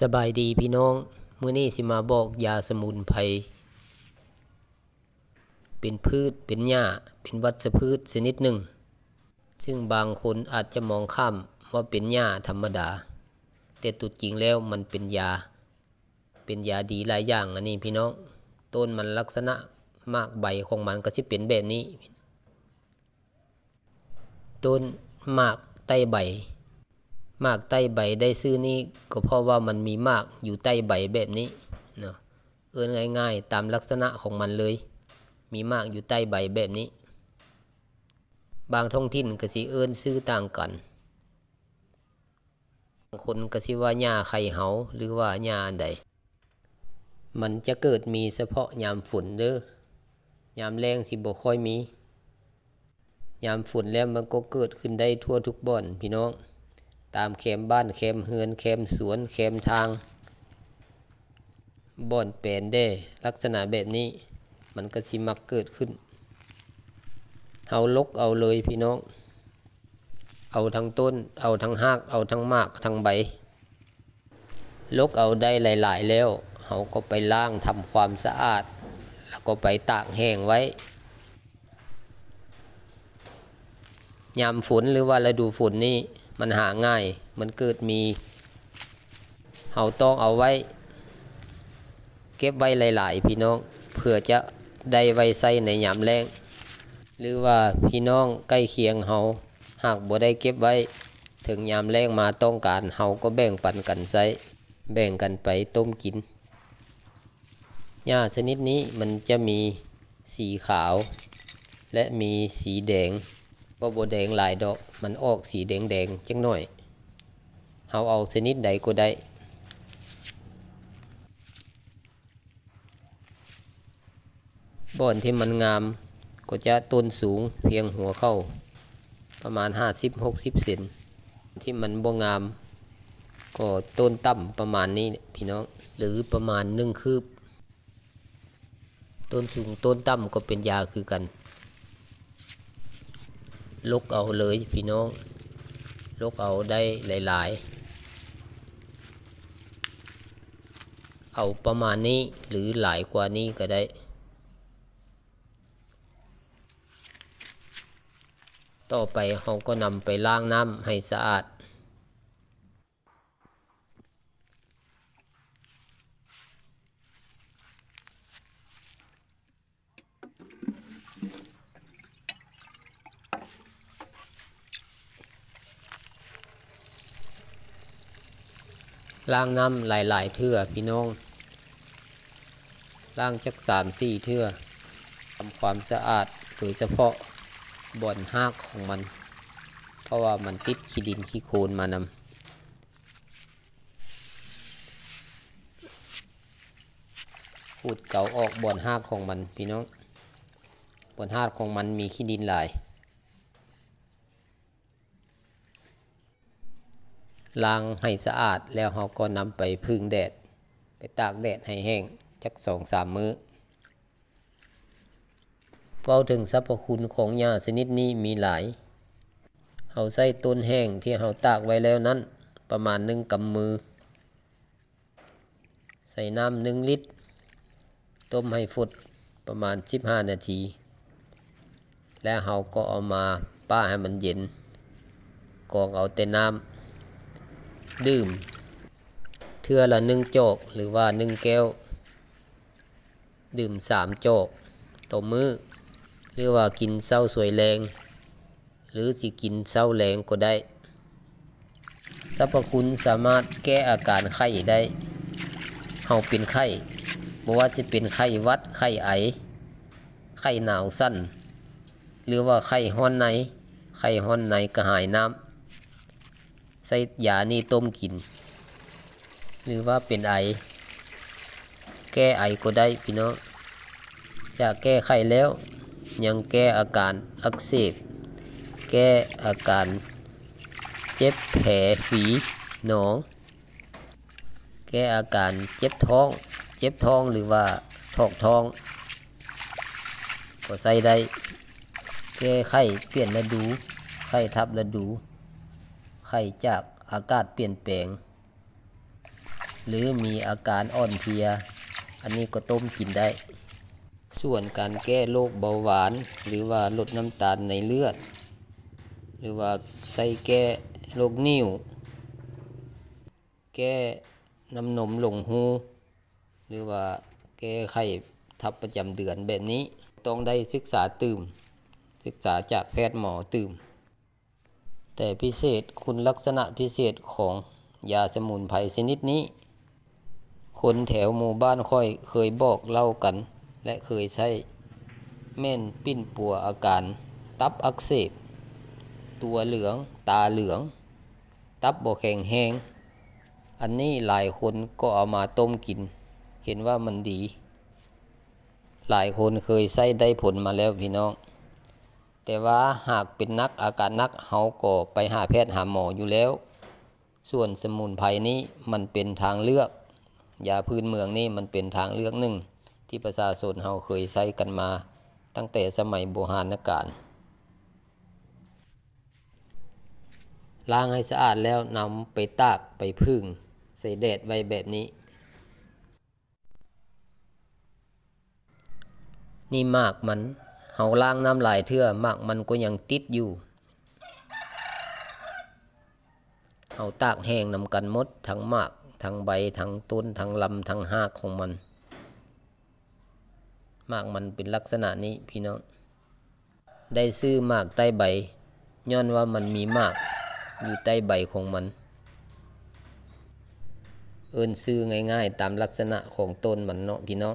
สบายดีพี่น้อง มื้อนี้สิมาบอกยาสมุนไพร เป็นพืช เป็นหญ้า เป็นวัชพืชชนิดหนึ่ง ซึ่งบางคนอาจจะมองข้ามว่าเป็นหญ้าธรรมดา แต่ตุดจริงแล้วมันเป็นยา เป็นยาดีหลายอย่างอันนี้พี่น้อง ต้นมันลักษณะมากใบของมันก็สิเป็นแบบนี้ ต้นมากใต้ใบ มากใต้ใบได้ซื้อนี้ก็เพราะว่ามันมีมากอยู่ใต้ใบแบบนี้เนาะเอื้อนง่ายๆ ตามลักษณะของมันเลย มีมากอยู่ใต้ใบแบบนี้ บางท้องถิ่นก็สิเอื้นซื้อต่างกันบางคนก็สิว่าหญ้าไข่เหาหรือว่าหญ้าอันใด มันจะเกิดมีเฉพาะยามฝนเด้อยามแรงสิบ่ค่อยมี ยามฝนแล้วมันก็เกิดขึ้นได้ทั่วทุกบ่อนพี่น้อง ตามแคมบ้านแคมเฮือนแคมสวนแคมทางบ่อนแปลนได้ลักษณะแบบนี้ มันก็สิมักเกิดขึ้น เอาลกเอาเลยพี่น้อง เอาทั้งต้น เอาทั้งหากเอาทั้งมากทั้งใบ ลกเอาได้หลาย ๆ แล้วเขาก็ไปล้างทำความสะอาด แล้วก็ไปตากแห้งไว้ยามฝนหรือว่าฤดูฝนนี่ มันหาง่าย มันเกิดมีเฮาต้องเอาไว้ เก็บไว้หลาย ๆ พี่น้องเพื่อจะได้ไว้ใส่ในยามแรงหรือว่าพี่น้องใกล้เคียงเฮาหากบ่ได้เก็บไว้ ถึงยามแรงมาต้องการเฮาก็แบ่งปันกันใช้แบ่งกันไปต้มกินหญ้าชนิดนี้มันจะมีสีขาว และมีสีแดง บ่บ่แดงหลายดอก มันออกสีแดงแดงๆจังหน่อยเฮาเอาชนิดใดก็ได้บ่อนที่มันงามก็จะต้นสูงเพียงหัวเข้า ประมาณ 50-60เซนที่มันบ่งาม ก็ต้นต่ำประมาณนี้พี่น้องหรือประมาณหนึ่งคืบ ต้นสูงต้นต่ำก็เป็นยาคือกัน ลกเอาเลยพี่น้อง ลกเอาได้หลาย ๆ เอาประมาณนี้หรือหลายกว่านี้ก็ได้ ต่อไปเราก็นำไปล้างน้ำให้สะอาด ล้างน้ำหลายๆเทื่อพี่น้องล้างจักสามสี่เทื่อทำความสะอาดโดยเฉพาะบ่อนหากของมัน เพราะว่ามันติดขี้ดินขี้โคลนมานำพูดเก่าออกบ่อนหากของมันพี่น้องบ่อนหากของมันมีขี้ดินหลาย ล้างให้สะอาดแล้วเราก็นำไปพึ่งแดด ไปตากแดดให้แห้งจักสองสามมื้อเว้าถึงสรรพคุณของยาชนิดนี้มีหลายเราใส่ต้นแห้งที่เราตากไว้แล้วนั้น ประมาณหนึ่งกำมือ ใส่น้ำหนึ่งลิตร ต้มให้ฝุดประมาณ 15 นาที แล้วเราก็เอามาป้าให้มันเย็นกรองเอาแต่น้ำ ดื่ม เทื่อละหนึ่งโจกหรือว่าหนึ่งแก้ว ดื่มสามโจกต่อมื้อหรือว่ากินเศร้าสวยแรง หรือสิกินเศร้าแรงก็ได้สรรพคุณสามารถแก้อาการไข้ได้เฮาเป็นไข้บ่ว่าจะเป็นไข้หวัดไข้ไอ ไข้หนาวสั้น หรือว่าไข้ฮ้อนใน ไข้ฮ้อนในกระหายน้ำ ใส่ยานี่ต้มกิน หรือว่าเป็นไอ แก้ไอก็ได้พี่น้องจะแก้ไขแล้ว ยังแก้อาการอักเสบแก้อาการเจ็บแผลฝีหนอง แก้อาการเจ็บท้อง เจ็บท้องหรือว่าทอกท้องก็ใส่ได้แก้ไข้เปลี่ยนฤดูไข้ทับฤดู ไข้จากอากาศเปลี่ยนแปลง หรือมีอาการอ่อนเพลีย อันนี้ก็ต้มกินได้ ส่วนการแก้โรคเบาหวาน หรือว่าลดน้ำตาลในเลือด หรือว่าใส่แก้โรคนิ่ว แก้น้ำนมหลงหู หรือว่าแก้ไข้ทับประจำเดือนแบบนี้ ต้องได้ศึกษาตื่ม ศึกษาจากแพทย์หมอตื่ม แต่พิเศษคุณลักษณะพิเศษของยาสมุนไพรชนิดนี้ คนแถวหมู่บ้านค่อยเคยบอกเล่ากัน และเคยใช้แม่นปิ้นปัวอาการ ตับอักเสบ ตัวเหลืองตาเหลือง ตับบ่แข็งแห้ง อันนี้หลายคนก็เอามาต้มกิน เห็นว่ามันดี หลายคนเคยใช้ได้ผลมาแล้วพี่น้อง แต่ว่าหากเป็นนักอาการนักเฮาก็ไปหาแพทย์หาหมออยู่แล้ว ส่วนสมุนไพรนี้มันเป็นทางเลือกยาพื้นเมืองนี่มันเป็นทางเลือกหนึ่ง ที่ประชาชนเฮาเคยใช้กันมา ตั้งแต่สมัยโบราณกาลล้างให้สะอาดแล้วนำไปตากไปพึ่งใส่แดดไว้แบบนี้ นี่มากมัน เฮาล้างน้ำลายเทื่อมากมันก็ยังติดอยู่เฮาตากแห้งนำกันมดทั้งมากทั้งใบทั้งต้นทั้งลำทั้งหากของมัน มากมันเป็นลักษณะนี้พี่น้องได้ซื้อมากใต้ใบ ย้อนว่ามันมีมากอยู่ใต้ใบของมัน เอินซื้อง่ายๆตามลักษณะของต้นมันเนาะพี่น้อง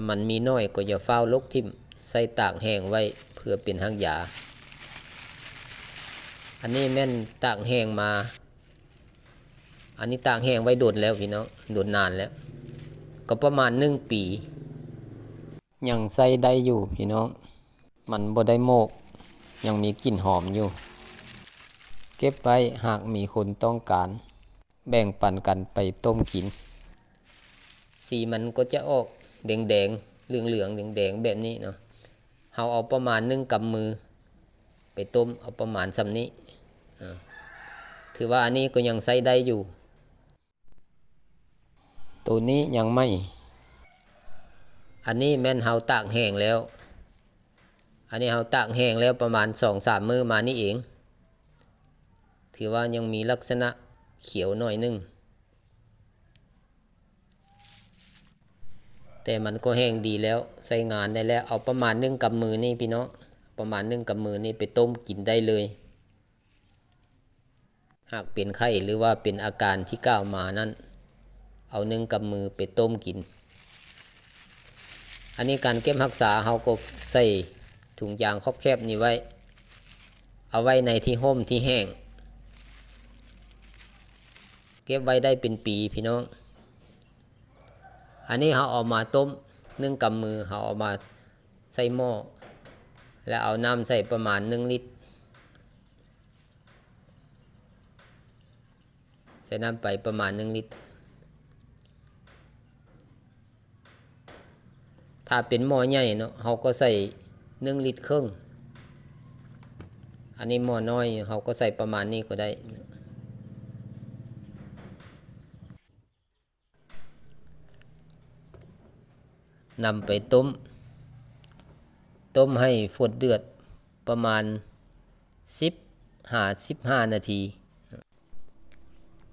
ถ้ามันมีน้อยก็อย่าเฝ้าลกทิ่มใส่ตากแห้งไว้เพื่อเป็นหักยา อันนี้แม่นตากแห้งมา อันนี้ตากแห้งไว้โดนแล้วพี่น้องโดนนานแล้ว ก็ประมาณหนึ่งปียังใส่ได้อยู่พี่น้อง มันบ่ได้โมก ยังมีกลิ่นหอมอยู่ เก็บไว้หากมีคนต้องการ แบ่งปันกันไปต้มกิน สีมันก็จะออก แดงแดงๆเหลืองเหลืองแดงแดงๆแบบนี้เนาะเฮาเอาประมาณนึ่งกำมือ ไปต้มเอาประมาณสำนี้ถือว่าอันนี้ก็ยังใช้ได้อยู่ ตัวนี้ยังไม่ อันนี้แม่นเฮาตากแห้งแล้ว อันนี้เฮาตากแห้งแล้วประมาณสองสามมือมานี่เอง ถือว่ายังมีลักษณะเขียวหน่อยหนึง แต่มันก็แห้งดีแล้วใส่งานได้แล้ว เอาประมาณนึ่งกำมือนี่พี่น้องประมาณนึ่งกำมือนี่ไปต้มกินได้เลย หากเป็นไข้หรือว่าเป็นอาการที่กล่าวมานั้น เอานึ่งกำมือไปต้มกิน อันนี้การเก็บรักษาเราก็ใส่ถุงยางครอบแคบนี้ไว้ เอาไว้ในที่ห่มที่แห้ง เก็บไว้ได้เป็นปีพี่น้อง อันนี้เขาเอามาต้มนึ่งกำมือเขาเอามาใส่หม้อแล้วเอาน้ำใส่ประมาณหนึ่งลิตร ใส่น้ำไปประมาณหนึ่งลิตร ถ้าเป็นหม้อใหญ่เนาะเขาก็ใส่หนึ่งลิตรครึ่ง อันนี้หม้อน้อยเขาก็ใส่ประมาณนี้ก็ได้ นำไปต้ม ต้มให้ฝดเดือดประมาณสิบหาสิบห้านาที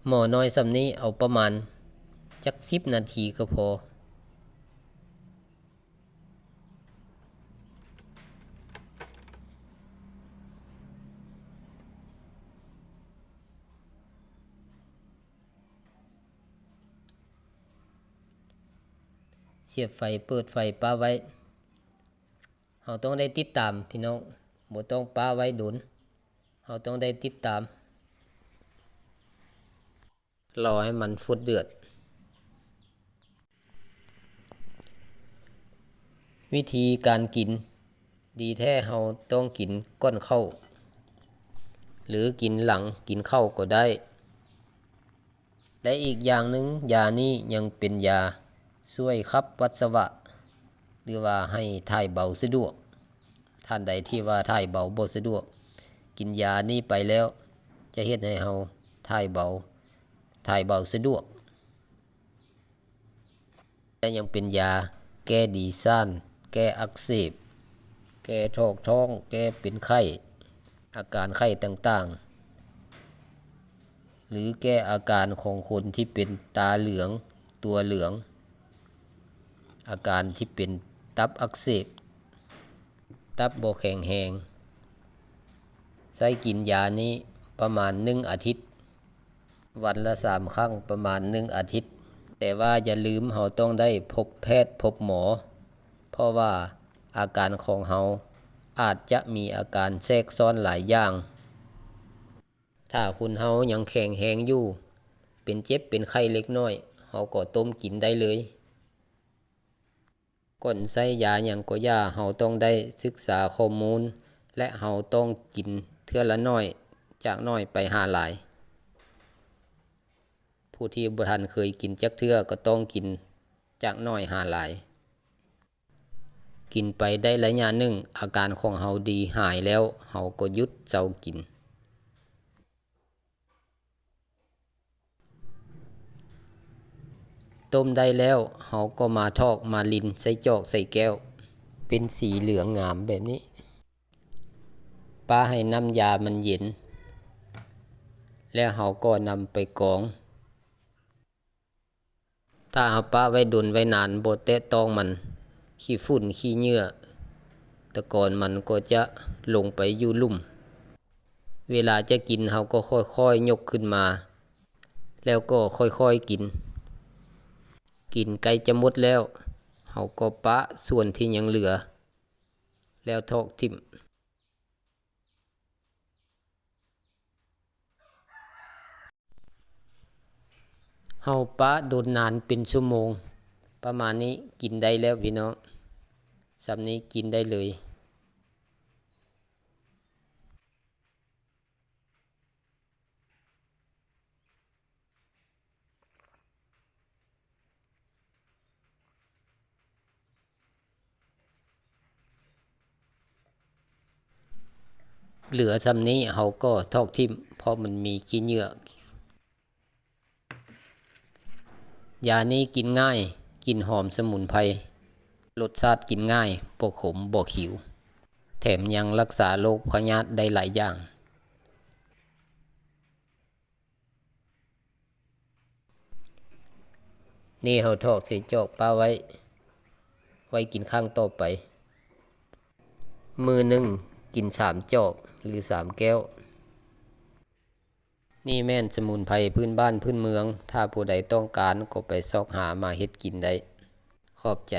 หม้อน้อยสำนี้เอาประมาณจักสิบนาทีก็พอ สียบไฟเปิดไฟป้าไว้เราต้องได้ติดตามพี่น้องบ่ต้องป้าไว้ดุนเราต้องได้ติดตามรอให้มันฟุดเดือด วิธีการกิน ดีแท้เราต้องกินก้อนเข้าหรือกินหลังกินเข้าก็ได้ และอีกอย่างหนึ่งยานี้ยังเป็นยา ช่วยขับปัสสาวะ หรือว่าให้ถ่ายเบาสะดวก ท่านใดที่ว่าถ่ายเบาบ่สะดวก กินยานี้ไปแล้ว จะเฮ็ดให้เฮาถ่ายเบาถ่ายเบาสะดวกและยังเป็นยาแก้ดีซ่านแก้อักเสบ แก้ท้องท้อง แก้เป็นไข้ อาการไข้ต่างๆ หรือแก้อาการของคนที่เป็นตาเหลือง ตัวเหลือง อาการที่เป็นตับอักเสบ ตับบ่แข็งแหงใช้กินยานี้ประมาณหนึ่งอาทิตย์ วันละสามครั้งประมาณหนึ่งอาทิตย์ แต่ว่าอย่าลืมเราต้องได้พบแพทย์พบหมอ เพราะว่าอาการของเราอาจจะมีอาการแทรกซ้อนหลายอย่าง ถ้าคุณเฮายังแข็งแหงอยู่ เป็นเจ็บเป็นไข้เล็กน้อยเฮาก็ต้มกินได้เลย ก่อนใช้ยาหยังก็ยาเฮาต้องได้ศึกษาข้อมูล และเฮาต้องกินเทื่อละน้อยจากน้อยไปหาหลาย ผู้ที่บ่ทันเคยกินจักเทื่อก็ต้องกินจากน้อยหาหลาย กินไปได้ระยะหนึ่งอาการของเฮาดีหายแล้วเฮาก็ยุดเจ้ากิน ต้มได้แล้วเฮาก็มาทอกมาลินใส่จอกใส่แก้ว เป็นสีเหลืองงามแบบนี้ป้าให้น้ำยามันเย็น แล้วเฮาก็นำไปกรอง ถ้าเอาป้าไว้ดุนไว้นานโบ่แตะตองมัน ขี้ฝุ่นขี้เหงื่อตะกอนมันก็จะลงไปอยู่ลุ่ม เวลาจะกินเฮาก็ค่อยๆยกขึ้นมา แล้วก็ค่อยๆกิน กินไก่จะหมดแล้วเฮาก็ปะส่วนที่ยังเหลือ แล้วทอกทิมเฮาปะโดนนานเป็นชั่วโมง ประมาณนี้กินได้แล้วพี่น้องสำนี้กินได้เลย เหลือสำนี้เฮาก็ทอกทิ่มเพราะมันมีขี้เหงื่อยานี้กินง่ายกินหอมสมุนไพรรสชาติกินง่ายบ่ขมบ่ขิว แถมยังรักษาโรคพยาธิได้หลายอย่าง นี่เฮาทอกใส่จอกป้าไว้ ไว้กินข้างต่อไป มือหนึ่งกินสามจอก หรือสามแก้ว นี่แม่นสมุนไพรพื้นบ้านพื้นเมือง ถ้าผู้ใดต้องการก็ไปซอกหามาเฮ็ดกินได้ ขอบใจ